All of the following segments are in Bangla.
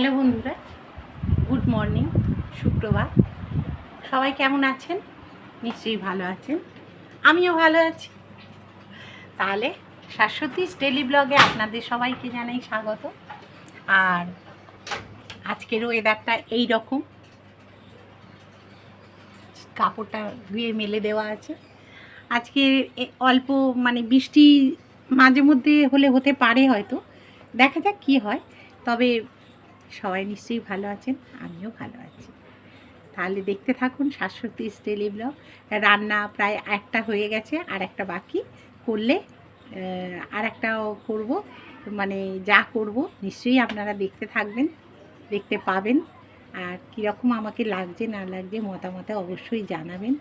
হ্যালো বন্ধুরা, গুড মর্নিং, শুক্রবার। সবাই কেমন আছেন? নিশ্চয়ই ভালো আছেন। আমিও ভালো আছি। তাহলে শাশ্বতীশ ডেলি ব্লগে আপনাদের সবাইকে জানাই স্বাগত। আর আজকের ওয়েদারটা এই রকম কাপড়টা ধুয়ে মেলে দেওয়া আছে। আজকে অল্প মানে বৃষ্টি মাঝে মধ্যে হলে হতে পারে হয়তো। দেখা যাক কী হয়। তবে সবাই নিশ্চয়ই ভালো আছেন, আমিও ভালো আছি। তাহলে দেখতে থাকুন শাশ্বতী ডেলি ব্লগ। রান্না প্রায় একটা হয়ে গেছে আর একটা বাকি। করলে আর একটাও করব মানে যা করব, নিশ্চয়ই আপনারা দেখতে থাকবেন, দেখতে পাবেন। আর কীরকম আমাকে লাগছে, না লাগছে মতামতে অবশ্যই জানাবেন।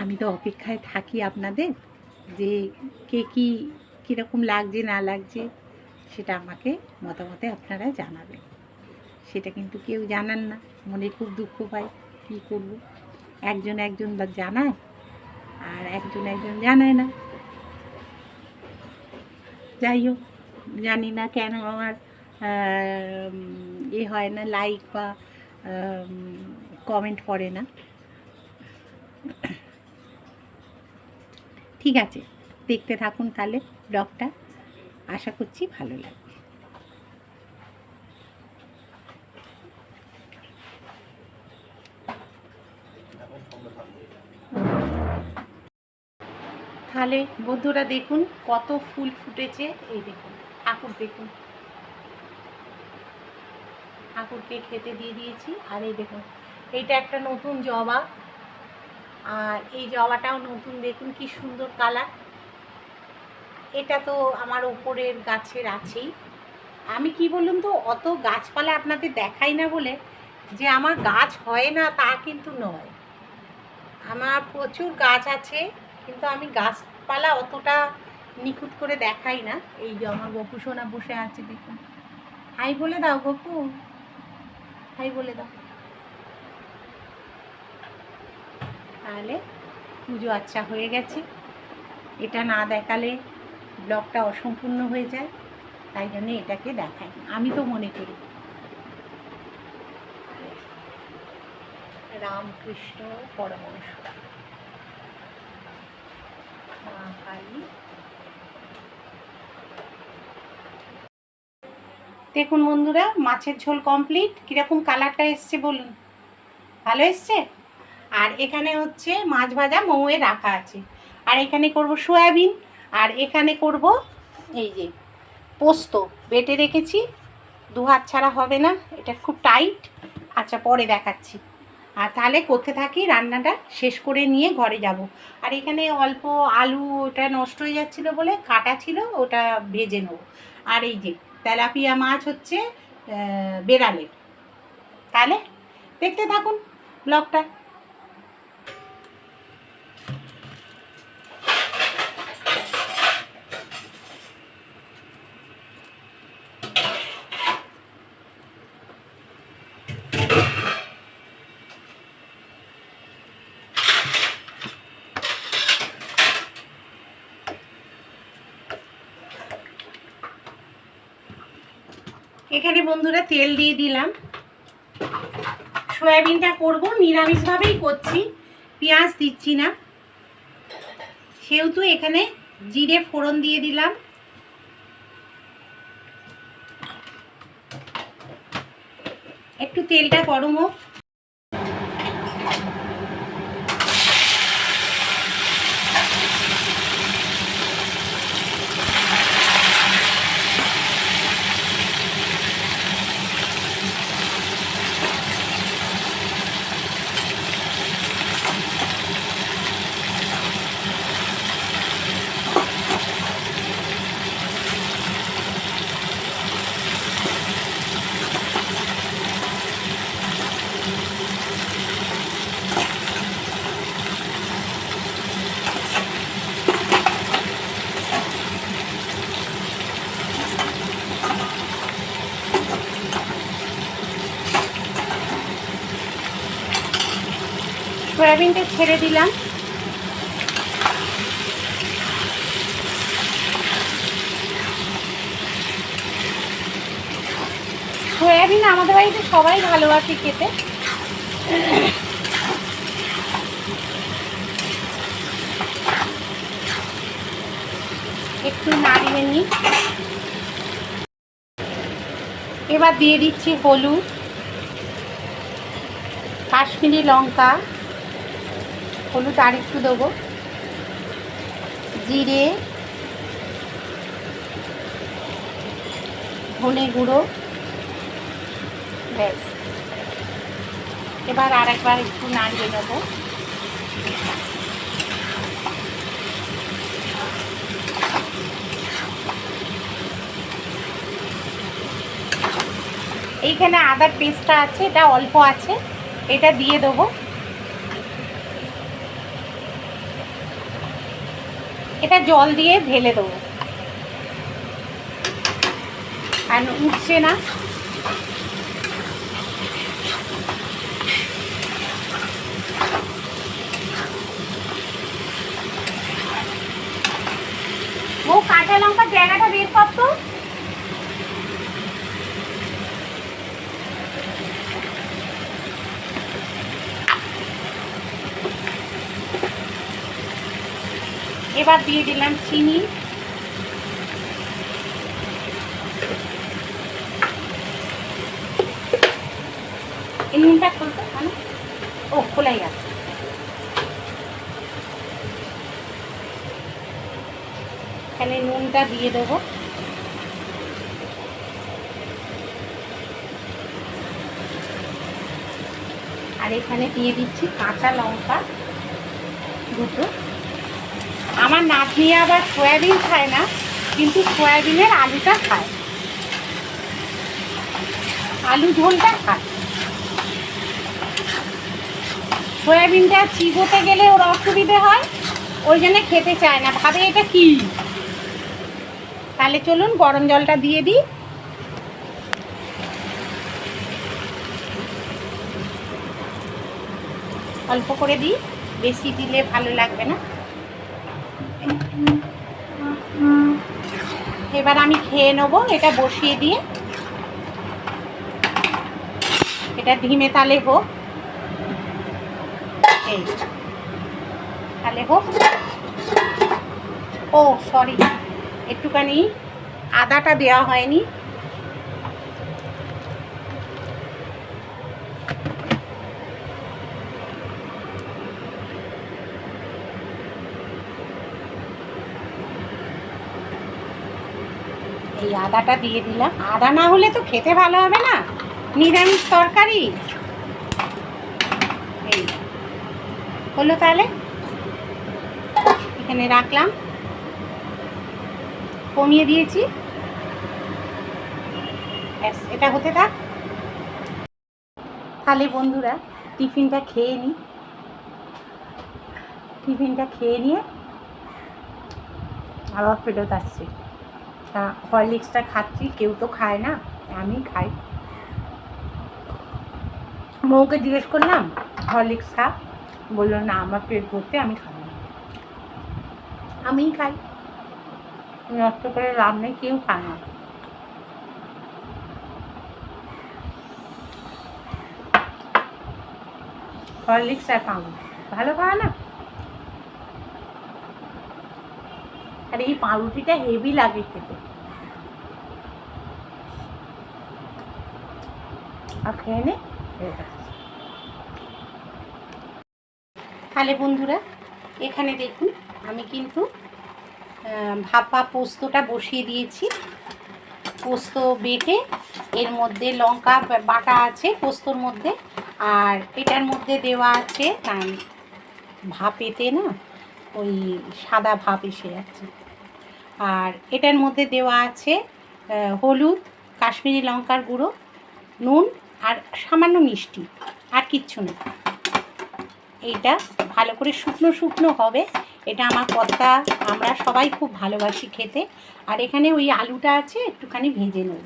আমি তো অপেক্ষায় থাকি আপনাদের, যে কে কী, কীরকম লাগছে, না লাগছে। সেটা আমাকে মতামতে আপনারা জানাবেন। সেটা কিন্তু কেউ জানান না, মনে খুব দুঃখ পায় কী করব? একজন একজন জানায়, আর একজন একজন জানায় না। যাই হোক, জানি না কেন আমার এ হয় না লাইক বা কমেন্ট করে না। ঠিক আছে, দেখতে থাকুন তাহলে ব্লগটা। আশা করছি ভালো লাগবে। তাহলে বন্ধুরা দেখুন কত ফুল ফুটেছে, এই দেখুন ঠাকুর দেখুন। ঠাকুরকে খেতে দিয়ে দিয়েছি, আর এই দেখুন এইটা একটা নতুন জবা। আর এই জবাটাও নতুন, দেখুন কি সুন্দর কালার। এটা তো আমার ওপরের গাছের আছেই। আমি কি বলুন তো, অত গাছপালা আপনাদের দেখাই না বলে যে আমার গাছ হয় না তা কিন্তু নয়। আমার প্রচুর গাছ আছে, কিন্তু আমি গাছপালা অতটা নিখুঁত করে দেখাই না। এই যে আমার গপু সোনা বসে আছে দেখুন। হাই বলে দাও গপু। হাই বলে দাও। তাহলে পুজো আচ্ছা হয়ে গেছে। এটা না দেখালে ব্লগটা অসম্পূর্ণ হয়ে যায়, তাই জন্য এটাকে দেখাই। আমি তো মনে করি রামকৃষ্ণ পরমহংসরা দেখুন বন্ধুরা, মাছের ঝোল কমপ্লিট কীরকম কালারটা এসছে বলুন? ভালো এসছে? আর এখানে হচ্ছে মাছ ভাজা মৌয়ে রাখা আছে। আর এখানে করব সয়াবিন। আর এখানে করব এই যে পোস্ত, বেটে রেখেছি, দু হাত ছাড়া হবে না, এটা খুব টাইট। আচ্ছা পরে দেখাচ্ছি। আর তাহলে করতে থাকি, রান্নাটা শেষ করে নিয়ে ঘরে যাব। আর এখানে অল্প আলু, ওটা নষ্ট হয়ে যাচ্ছিল বলে কাটা ছিল, ওটা ভেজে নেব। আর এই যে তেলাপিয়া মাছ হচ্ছে বেড়ালের। তাহলে দেখতে থাকুন ব্লগটা। এখানে বন্ধুরা তেল দিয়ে দিলাম। সয়াবিনটা করব, নিরামিষভাবেই করছি, পেঁয়াজ দিচ্ছি না। সেহেতু এখানে জিরে ফোড়ন দিয়ে দিলাম। একটু তেলটা গরম হোক সয়াবিনটা ছেড়ে দিলাম। সয়াবিন আমাদের বাড়িতে সবাই ভালোবাসে খেতে। একটু নাড়িয়ে নিই। এবার দিয়ে দিচ্ছি হলুদ, কাশ্মীরি লঙ্কা। হলুদ আর একটু দেবো। জিরে, ধনে গুঁড়ো, ব্যাস। এবার আর একবার একটু নাড়িয়ে নেব। এইখানে আদার পেস্টটা আছে, এটা অল্প আছে, এটা দিয়ে দেবো। এটা জল দিয়ে ঢেলে দেবো। আর উঠছে না। ও কাঁচা লঙ্কার জায়গাটা বের করতো এবার দিয়ে দিলাম চিনি। নুনটা খুলতে কেন ও, খোলাই আছে এখানে নুনটা দিয়ে দেবো। আর এখানে দিয়ে দিচ্ছি কাঁচা লঙ্কা দুটো। আমার নাতনি আবার সয়াবিন খায় না, কিন্তু সয়াবিনের আলুটা খায়। আলু ঝোলটা খায়। সয়াবিনটা চিবোতে গেলে ওর অসুবিধে হয়, ওই জন্য খেতে চায় না। ভাবে এটা কি? তাহলে চলুন গরম জলটা দিয়ে দিই। অল্প করে দিই, বেশি দিলে ভালো লাগবে না। এবার আমি খেয়ে নেব, এটা বসিয়ে দিয়ে। এটা ধিমে তালে হোক। এই। তালে হোক। ও সরি একটুখানি আদাটা দেওয়া হয়নি। আদাটা দিয়ে দিলাম। আদা না হলে তো খেতে ভালো হবে না। নিরামিষ তরকারি। এই। হলো তাহলে? এখানে রাখলাম। কমিয়ে দিয়েছি। ব্যাস, এটা হতে থাক। তাহলে বন্ধুরা, টিফিনটা খেয়ে নিই টিফিনটা খেয়ে নিয়ে আবার ফেরত আসছি। তা হরলিক্সটা খাচ্ছি, কেউ তো খায় না, আমি খাই। মৌকে জিজ্ঞেস করলাম, হরলিক্স খা? বলল, না, আমার পেট ভরতে আমি খাব না। আমিই খাই। নষ্ট করে লাভ নেই, কেউ খায় না। হরলিক্স আর ভালো খাওয়া না? আর এই পাউরুটিটা হেভি লাগে খেতে। আর খেয়ে নে তাহলে বন্ধুরা, এখানে দেখুন, আমি কিন্তু ভাপা পোস্তটা বসিয়ে দিয়েছি। পোস্ত বেটে, এর মধ্যে লঙ্কা, বাটা আছে পোস্তর মধ্যে, আর এটার মধ্যে দেওয়া আছে ভাপেতে না ওই সাদা ভাব এসে যাচ্ছে। আর এটার মধ্যে দেওয়া আছে হলুদ, কাশ্মীরি লঙ্কার গুঁড়ো, নুন আর সামান্য মিষ্টি, আর কিচ্ছু না। এইটা ভালো করে শুকনো শুকনো হবে। এটা আমার কর্তা আমরা সবাই খুব ভালোবাসি খেতে। আর এখানে ওই আলুটা আছে, একটুখানি ভেজে নেব।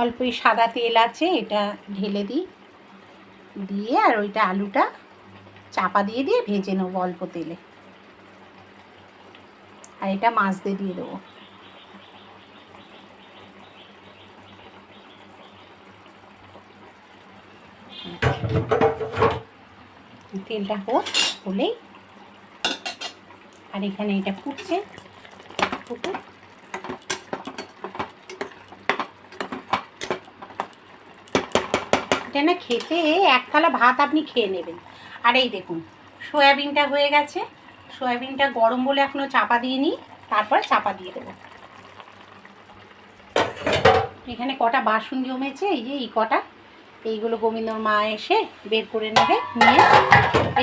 অল্পই সাদা তেল আছে, এটা ঢেলে দিই। দিয়ে আর ওইটা আলুটা চাপা দিয়ে দিয়ে ভেজে নেব অল্প তেলে। আর এটা মাছ দিয়ে দিয়ে দেবো। তেলটা হোক, হলেই। আর এখানে এটা ফুটছে। ফুটে এটা না খেতে এক থালা ভাত আপনি খেয়ে নেবেন। আর এই দেখুন, সয়াবিনটা হয়ে গেছে। সয়াবিনটা গরম বলে এখনও চাপা দিয়ে নিই তারপর চাপা দিয়ে দেবো। এখানে কটা বাসন জমেছে, এই যে এই কটা। এইগুলো গোবিন্দর মা এসে বের করে নেবে, নিয়ে।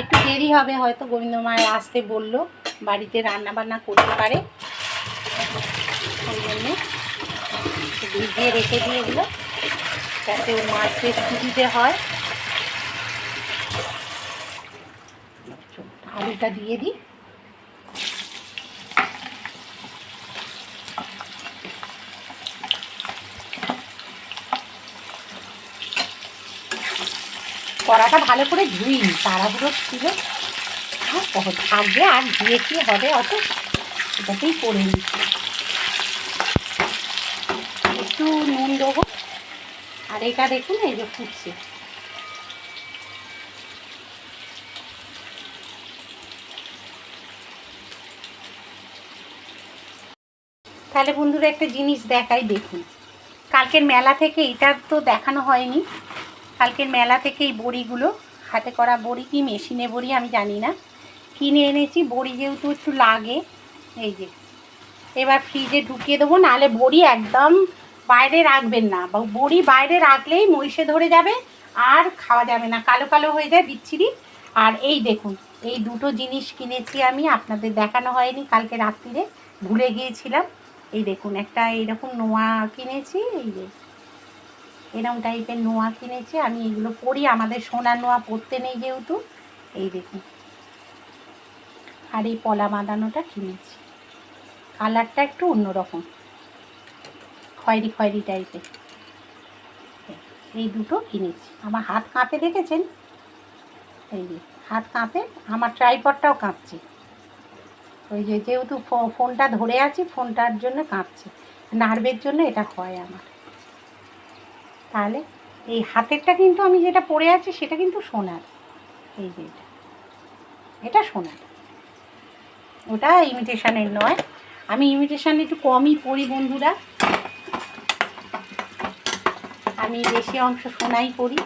একটু দেরি হবে হয়তো, গোবিন্দর মায়ের আসতে বলল, বাড়িতে রান্না বান্না করতে পারে। জন্যে ভিজিয়ে রেখে দিয়ে এগুলো যাতে ওর মাছের সুবিধে হয়। আলুটা দিয়ে দিই। কড়াটা ভালো করে ধুইনি তাড়াহুড়ো ছিল। থাকবে আর ধুয়ে কি হবে অত, এটাতেই করে নিই। একটু নুন দেবো। আর এটা দেখুন, এই যে ফুটছে। তাহলে বন্ধুরা একটা জিনিস দেখাই, দেখুন। কালকের মেলা থেকে এটা তো দেখানো হয়নি। কালকের মেলা থেকে এই বড়িগুলো, হাতে করা বড়ি কি মেশিনে বড়ি আমি জানি না। কিনে এনেছি, বড়ি যেহেতু একটু লাগে, এই যে। এবার ফ্রিজে ঢুকিয়ে দেবো, নাহলে বড়ি একদম বাইরে রাখবেন না। বড়ি বাইরে রাখলেই মহিষে ধরে যাবে, আর খাওয়া যাবে না। কালো কালো হয়ে যায় বিচ্ছিরি। আর এই দেখুন, এই দুটো জিনিস কিনেছি আমি, আপনাদের দেখানো হয়নি, কালকে রাত্রিরে ভুলে গিয়েছিলাম। এই দেখুন, একটা এইরকম নোয়া কিনেছি, এই যে এরকম টাইপের নোয়া কিনেছি, আমি এগুলো পরি, আমাদের সোনার নোয়া পরতে নেই যেহেতু, এই দেখুন। আর এই পলা বাঁধানোটা কিনেছি। কালারটা একটু অন্যরকম, খয়েরি খয়েরি টাইপের এই দুটো কিনেছি। আমার হাত কাঁপে দেখেছেন? এই হাত কাঁপে, আমার ট্রাইপডটাও কাঁপছে। ওই যে যেহেতু ফোনটা ধরে আছি, ফোনটার জন্য কাঁপছে। নার্ভের জন্য এটা হয় আমার। তাহলে এই হাতেরটা কিন্তু আমি যেটা পরে আছি, সেটা কিন্তু সোনার। এই যে এটা। এটা সোনার। ওটা ইমিটেশানের নয়। আমি ইমিটেশান একটু কমই পরি বন্ধুরা। আমি বেশি অংশ সোনাই করি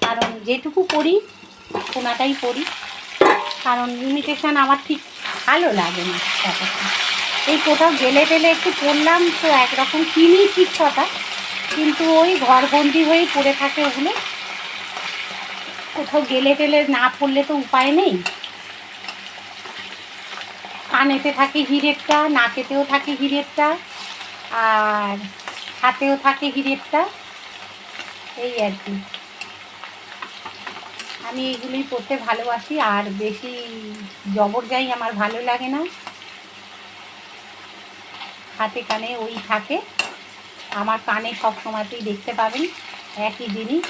কারণ যেটুকু পরি সোনাটাই পরি কারণ ইমিটেশন আমার ঠিক ভালো লাগে ব্যাপারটা এই কোথাও গেলে টেলে একটু পড়লাম তো একরকম কিনি ঠিক কথা কিন্তু ওই ঘরবন্দি হয়েই পড়ে থাকে ওগুলো। কোথাও গেলে টেলে না পড়লে তো উপায় নেই। কানেতে থাকে হিরেরটা, নাকেতেও থাকে হিরেরটা, আর হাতেও থাকে হিরেরটা, এই আর কি। আমি এগুলোই পরতে ভালোবাসি, আর বেশি জবর যাই আমার ভালো লাগে না। হাতে কানে ওই থাকে। আমার কানে সব সময়তেই দেখতে পাবেন, একই জিনিস।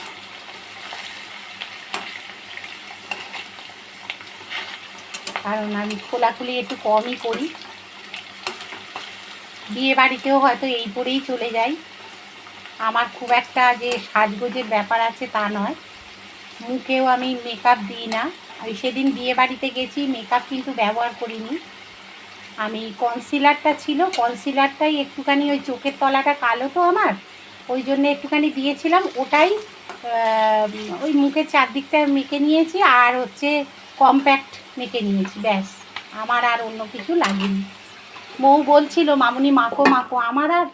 কারণ আমি খোলাখুলি একটু কমই করি বিয়ে বাড়িতেও হয়তো এই পরেই চলে যাই। আমার খুব একটা যে সাজগোজের ব্যাপার আছে তা নয়। মুখেও আমি মেকআপ দিই না। ওই সেদিন বিয়ে বাড়িতে গেছি মেকআপ কিন্তু ব্যবহার করিনি। আমি কনসিলারটা ছিল কনসিলারটাই একটুখানি ওই চোখের তলাটা কালো তো আমার, ওই জন্য একটুখানি দিয়েছিলাম। ওটাই ওই মুখের চারদিকটা মেখে নিয়েছি আর হচ্ছে কম্প্যাক্ট মেখে নিয়েছি, ব্যাস। আমার আর অন্য কিছু লাগেনি। মৌ বলছিল, মামুনি, মাখো মাখো। আমার আর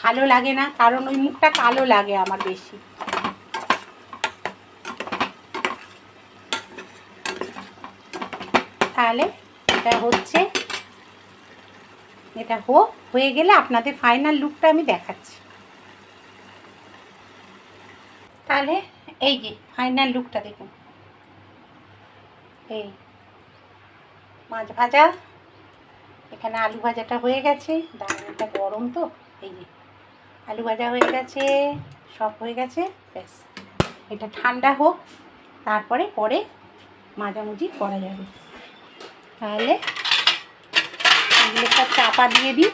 ভালো লাগে না, কারণ ওই মুখটা কালো লাগে আমার বেশি। তাহলে এটা হচ্ছে, এটা হোক হয়ে গেলে আপনাদের ফাইনাল লুকটা আমি দেখাচ্ছি। তাহলে এই যে ফাইনাল লুকটা দেখুন। এই মাছ ভাজা, এখানে আলু ভাজাটা হয়ে গেছে। ডালটা গরম তো, এই যে আলু ভাজা হয়ে গেছে, সব হয়ে গেছে, ব্যাস। এটা ঠান্ডা হোক, তারপরে পরে মাজামুজি করা যাবে। তাহলে এগুলো সব চাপা দিয়ে দিই।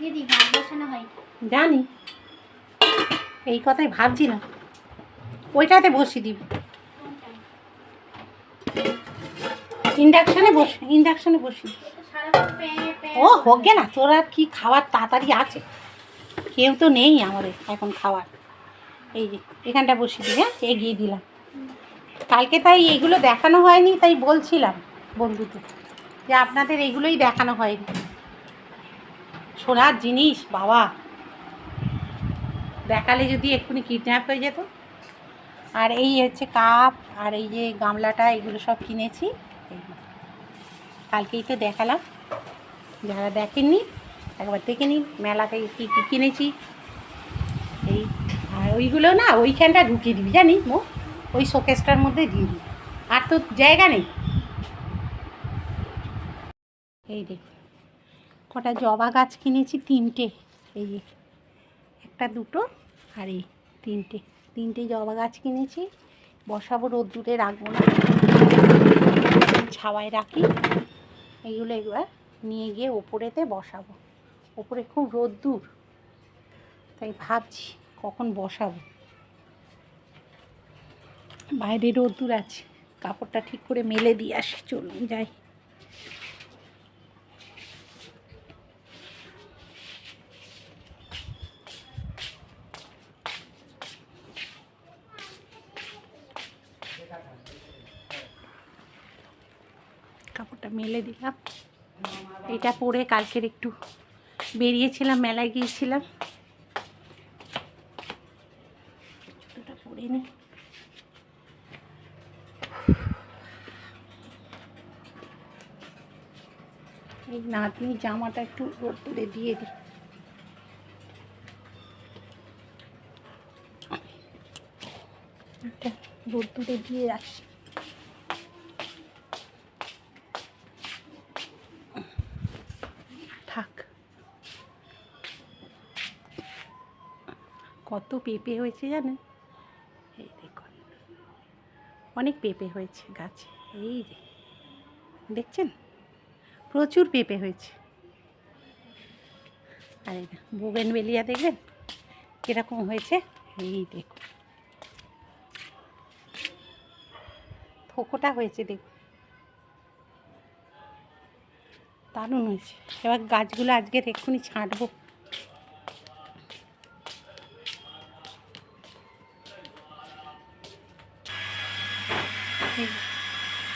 দিদি ভাত বসানো হয়। জানি। এই কথাই ভাবছিলাম। ওইটাতে বসিয়ে দিব। ইন্ডাকশনে বস ইন্ডাকশনে বসি ও হোক গে না। তোর আর কি খাওয়ার তাড়াতাড়ি আছে? কেউ তো নেই আমাদের এখন খাবার। এই যে এখানটা বসিয়ে দিই হ্যাঁ? এগিয়ে দিলাম। কালকে তাই এগুলো দেখানো হয়নি তাই বলছিলাম বন্ধুদের। যে আপনাদের এগুলোই দেখানো হয়। সোনার জিনিস, বাবা। দেখালে যদি এক্ষুনি কিডন্যাপ হয়ে যেত। আর এই হচ্ছে কাপ, আর এই যে গামলাটা, এগুলো সব কিনেছি। কালকেই তো দেখালাম। যারা দেখেননি, একবার দেখে নিন, মেলাতে কী কী কিনেছি। এই, আর ওইগুলো না, ওইখানটা ঢুকিয়ে দিবি জানি মো? ওই শোকেসটার মধ্যে দিয়ে দিবি। আর তো জায়গা নেই। এই দেখ কটা জবা গাছ কিনেছি তিনটে। এই যে, একটা দুটো আর এই তিনটে। তিনটে জবা গাছ কিনেছি। বসাবো রোদ্দুরে, রাখব না। ছাওয়ায় রাখি। এইগুলো এবার নিয়ে গিয়ে ওপরেতে বসাবো। ওপরে খুব রোদ্দুর। তাই ভাবছি কখন বসাবো। বাইরে রোদ্দুর আছে। কাপড়টা ঠিক করে মেলে দিয়ে আসি। চলুন, যাই। কাপড়টা মেলে দিলাম। এটা পরে কালকের একটু বেরিয়েছিলাম, মেলায় গিয়েছিলাম। জুতোটা পরে নি। এই নাতনি জামাটা একটু রোদ্দুরে দিয়ে দিই রোদ্দুরে দিয়ে রাখি কত পেঁপে হয়েছে জানেন? এই দেখুন, অনেক পেঁপে হয়েছে গাছে, এই যে, দেখছেন? প্রচুর পেঁপে হয়েছে। আর বোগেন বেলিয়া দেখবেন কীরকম হয়েছে? এই দেখুন। থোকোটা হয়েছে, দেখুন। দারুণ হয়েছে। এবার গাছগুলো আজকে এক্ষুনি ছাঁটবো।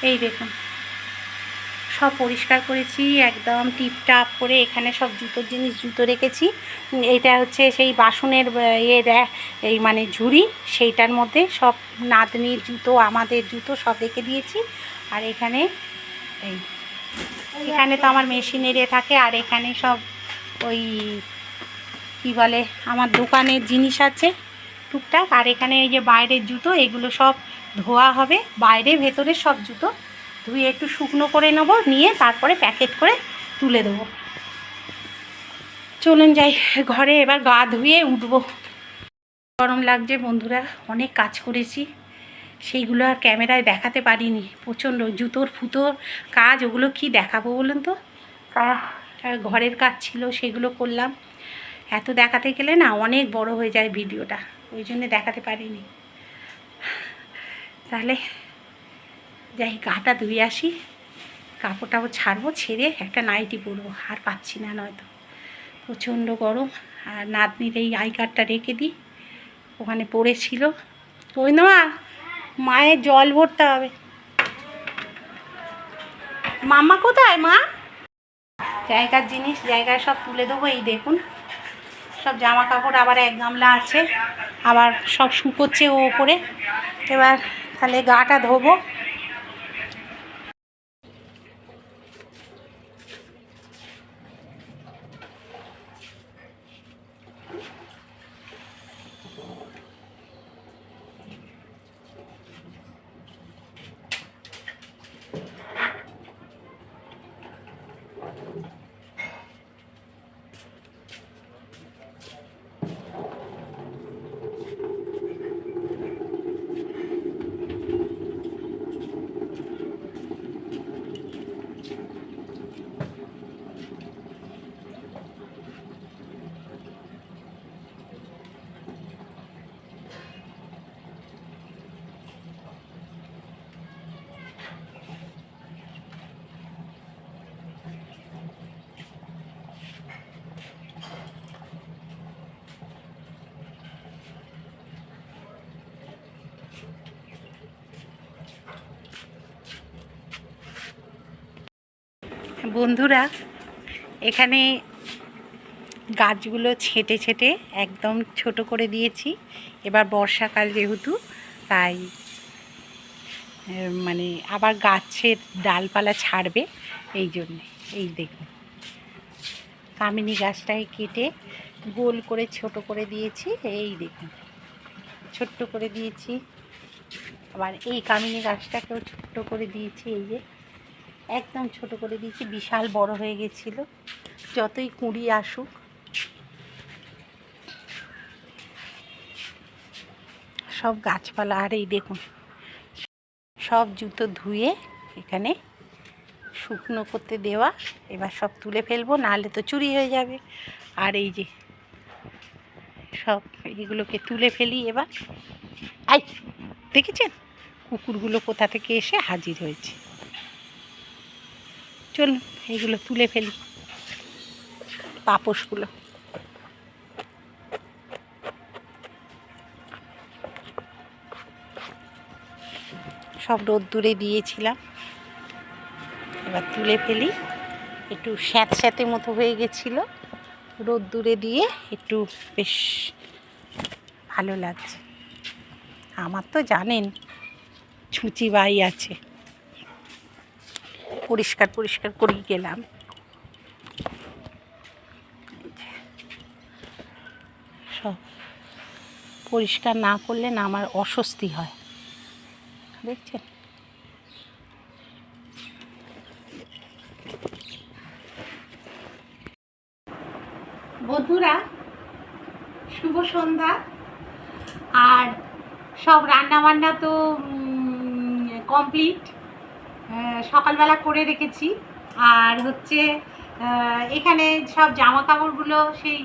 এই দেখুন। সব পরিষ্কার করেছি, একদম টিপটাপ করে এখানে সব জুতোর জিনিস জুতো রেখেছি। এটা হচ্ছে সেই বাসনের ইয়ে এই মানে ঝুড়ি, সেইটার মধ্যে সব নাতনির জুতো, আমাদের জুতো সব রেখে দিয়েছি। আর এখানে এই, এখানে তো আমার মেশিনের এ থাকে, আর এখানে সব ওই কি বলে, আমার দোকানের জিনিস আছে টুকটাক। আর এখানে এই যে বাইরের জুতো, এগুলো সব ধোয়া হবে, বাইরে ভেতরে সব জুতো। ধুয়ে একটু শুকনো করে নেব, নিয়ে তারপরে প্যাকেট করে তুলে দেবো। চলুন যাই, ঘরে এবার গা ধুয়ে উঠবো। গরম লাগছে বন্ধুরা, অনেক কাজ করেছি। সেইগুলো আর ক্যামেরায় দেখাতে পারিনি। প্রচণ্ড জুতোর, ফুতোর কাজ, ওগুলো কি দেখাবো বলুন তো? ঘরের কাজ ছিল, সেগুলো করলাম। এত দেখাতে গেলে না অনেক বড় হয়ে যায় ভিডিওটা, ওই জন্য দেখাতে পারিনি। তাহলে যাই, গাটা ধুয়ে আসি। কাপড় টাপড় ছাড়বো, ছেড়ে একটা নাইটি পরবো, আর পাচ্ছি না নয়তো। প্রচণ্ড গরম, আর নাতনির এই আই কার্ডটা রেখে দিই। ওখানে পড়েছিল। ওই না, মায়ের জল ভরতে হবে। মাম্মা কোথায়, মা? জায়গার জিনিস, জায়গায় সব তুলে দেবো, এই দেখুন। সব জামা কাপড় আবার এক গামলা আছে। আবার সব শুকোচ্ছে ও ওপরে। এবার তাহলে গাটা ধোবো বন্ধুরা, এখানে গাছগুলো ছেটে ছেটে একদম ছোট করে দিয়েছি। এবার বর্ষাকাল যেহেতু, তাই মানে আবার গাছের ডালপালা ছাড়বে এই জন্যে। এই দেখুন, কামিনী গাছটাকে কেটে গোল করে ছোট করে দিয়েছি। এই দেখুন, ছোট্ট করে দিয়েছি। আবার এই কামিনী গাছটাকেও ছোট্ট করে দিয়েছি, এই যে। একদম ছোট করে দিয়েছি, বিশাল বড় হয়ে গেছিল। যতই কুঁড়ি আসুক। সব গাছপালা, আর এই দেখুন, সব জুতো ধুয়ে এখানে শুকনো করতে দেওয়া। এবার সব তুলে ফেলব, নাহলে তো চুরি হয়ে যাবে। আর এই যে সব এগুলোকে তুলে ফেলি এবার। আই, দেখেছেন? কুকুরগুলো কোথা থেকে এসে হাজির হয়েছে। চলুন এইগুলো তুলে ফেলি। পাপোশগুলো। সব রোদ্দুরে দিয়েছিলাম। এবার তুলে ফেলি। একটু স্যাঁত স্যাঁতে মতো হয়ে গেছিল। রোদ্দুরে দিয়ে একটু বেশ ভালো লাগছে। আমার তো জানেন, ছুঁচি বাই আছে। পরিষ্কার পরিষ্কার করেই গেলাম। সব পরিষ্কার না করলে না আমার অস্বস্তি হয়। দেখছেন? বন্ধুরা, শুভ সন্ধ্যা। আর সব রান্না বান্না তো কমপ্লিট সকালবেলা করে রেখেছি। আর হচ্ছে এখানে সব জামা কাপড়গুলো সেই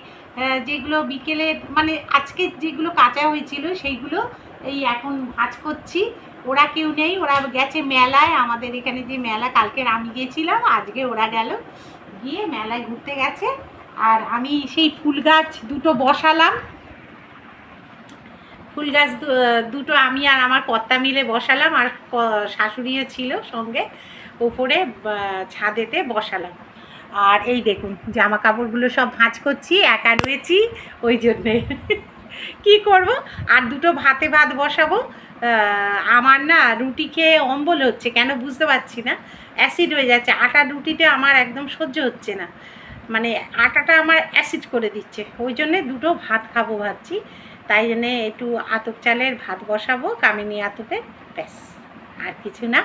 যেগুলো বিকেলে মানে আজকে যেগুলো কাঁচা হয়েছিল, সেইগুলো এই এখন ভাজ করছি। ওরা কেউ নেই, ওরা গেছে মেলায়। আমাদের এখানে যে মেলা, কালকে আমি গেছিলাম আজকে ওরা গেল। গিয়ে মেলায় ঘুরতে গেছে। আর আমি সেই ফুল গাছ দুটো বসালাম। ফুল গাছ দুটো আমি আর আমার কর্তা মিলে বসালাম আর শাশুড়িও ছিল সঙ্গে ওপরে ছাদেতে বসালাম। আর এই দেখুন জামা কাপড়গুলো সব ভাঁজ করছি, একা রয়েছি ওই জন্যে। কি করব? আর দুটো ভাতে ভাত বসাবো। আমার না রুটি খেয়ে অম্বল হচ্ছে, কেন বুঝতে পারছি না। অ্যাসিড হয়ে যাচ্ছে, আটা রুটিতে আমার একদম সহ্য হচ্ছে না। মানে আটাটা আমার অ্যাসিড করে দিচ্ছে, ওই জন্যে দুটো ভাত খাব ভাবছি। তাই জন্যে একটু আতপ চালের ভাত বসাবো, কামিনী আতপে, ব্যাস, আর কিছু না।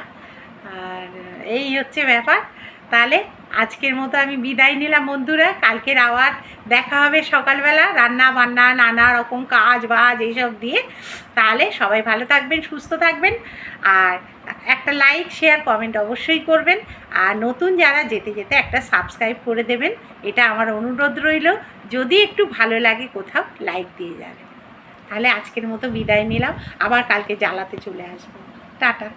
আর এই হচ্ছে ব্যাপার। তাহলে আজকের মতো আমি বিদায় নিলাম বন্ধুরা। কালকের আবার দেখা হবে সকালবেলা, রান্না বান্না, নানা রকম কাজ বাজ এইসব দিয়ে। তাহলে সবাই ভালো থাকবেন, সুস্থ থাকবেন। আর একটা লাইক শেয়ার কমেন্ট অবশ্যই করবেন। আর নতুন যারা যেতে যেতে একটা সাবস্ক্রাইব করে দেবেন, এটা আমার অনুরোধ রইল। যদি একটু ভালো লাগে কোথাও লাইক দিয়ে যাবেন। তাহলে আজকের মতো বিদায় নিলাম। আবার কালকে জ্বালাতে চলে আসব। টাটা।